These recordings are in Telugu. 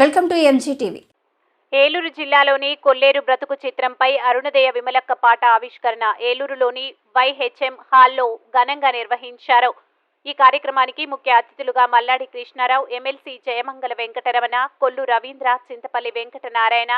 వెల్కమ్ టు ఎంజీటీవీ ఏలూరు జిల్లాలోని కొల్లేరు బ్రతుకు చిత్రంపై అరుణదయ విమలక్క పాట ఆవిష్కరణ ఏలూరులోని వైహెచ్ఎం హాల్లో ఘనంగా నిర్వహించారు. ఈ కార్యక్రమానికి ముఖ్య అతిథులుగా మల్లాడి కృష్ణారావు ఎమ్మెల్సీ జయమంగళ వెంకటరమణ కొల్లు రవీంద్ర చింతపల్లి వెంకటనారాయణ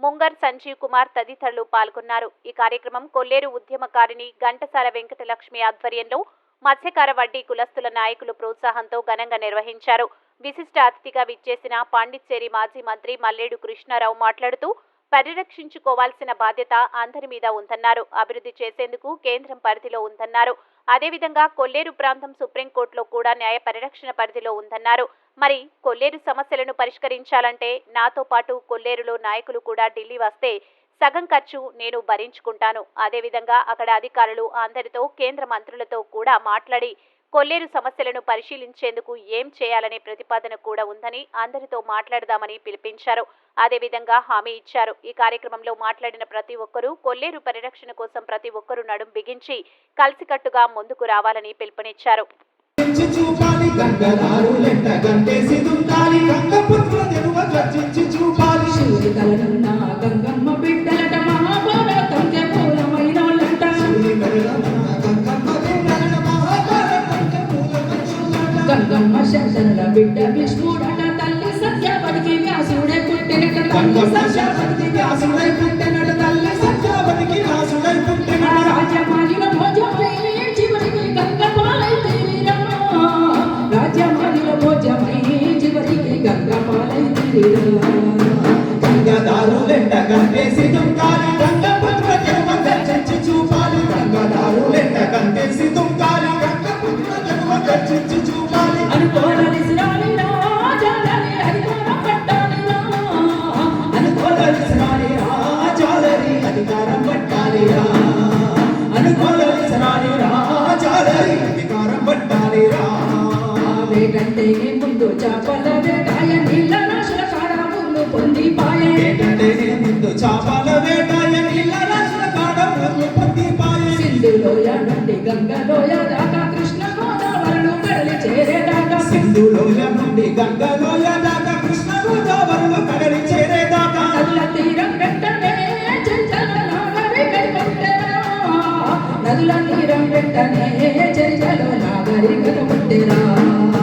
ముంగర్ సంజీవ్ కుమార్ తదితరులు పాల్గొన్నారు. ఈ కార్యక్రమం కొల్లేరు ఉద్యమకారిణి ఘంటసాల వెంకటలక్ష్మి ఆధ్వర్యంలో మత్స్యకార వడ్డీ కులస్తుల నాయకులు ప్రోత్సాహంతో ఘనంగా నిర్వహించారు. విశిష్ట అతిథిగా విచ్చేసిన పాండిచ్చేరి మాజీ మంత్రి మల్లేడు కృష్ణారావు మాట్లాడుతూ పరిరక్షించుకోవాల్సిన బాధ్యత అందరి మీద ఉందన్నారు. అభివృద్ధి చేసేందుకు కేంద్రం పరిధిలో ఉందన్నారు. అదేవిధంగా కొల్లేరు ప్రాంతం సుప్రీంకోర్టులో కూడా న్యాయ పరిరక్షణ పరిధిలో ఉందన్నారు. మరి కొల్లేరు సమస్యలను పరిష్కరించాలంటే నాతో పాటు కొల్లేరులో నాయకులు కూడా ఢిల్లీ వస్తే సగం ఖర్చు నేను భరించుకుంటాను. అదేవిధంగా అక్కడ అధికారులు అందరితో కేంద్ర మంత్రులతో కూడా మాట్లాడి కొల్లేరు సమస్యలను పరిశీలించేందుకు ఏం చేయాలనే ప్రతిపాదన కూడా ఉందని అందరితో మాట్లాడదామని పిలిపించారు. అదేవిధంగా హామీ ఇచ్చారు. ఈ కార్యక్రమంలో మాట్లాడిన ప్రతి ఒక్కరూ కొల్లేరు పరిరక్షణ కోసం ప్రతి ఒక్కరూ నడుం బిగించి కలిసికట్టుగా ముందుకు రావాలని పిలుపునిచ్చారు. మనుషులట. శంకరుల బిడ్డ విష్ణుడట తల్లి సత్యవతికి వ్యాసుడే పుట్టినట తల్లి సత్యవతికి వ్యాసుడై పుట్టినట తల్లి సత్యవతికి వ్యాసుడై పుట్టినట పుట్టెనడు రాజ్యమాలిన భోజమై చివరికి గంగపాలై తీరమ్మ తీరిరమ్మా రాజ్యమాలిన భోజమై చివరికి గంగపాలై తీరమ్మ తీరిరమ్మా గంగదారులెంట గంటేసి దుంకాలి గంగ అధికారం పట్టాలిరా అనుకోదలిసినాని రాజాలరి అధికారం పట్టాలిరా వేటంటే ముందు చేపల వేటాయ నీళ్ళ రాశుల ఏంటంటే ముందు చాపల వేటాయ నీళ్ళ రాసుల కాడ ఒళ్ళు పొందిపాయే సింధులోయ నుండి గంగలోయ దాకా కృష్ణ గోదావరులు చేరేదాకా. సింధులోయ నుండి గంగలోయ నదుల తీరం వెంటనే నాగరికత నాగరి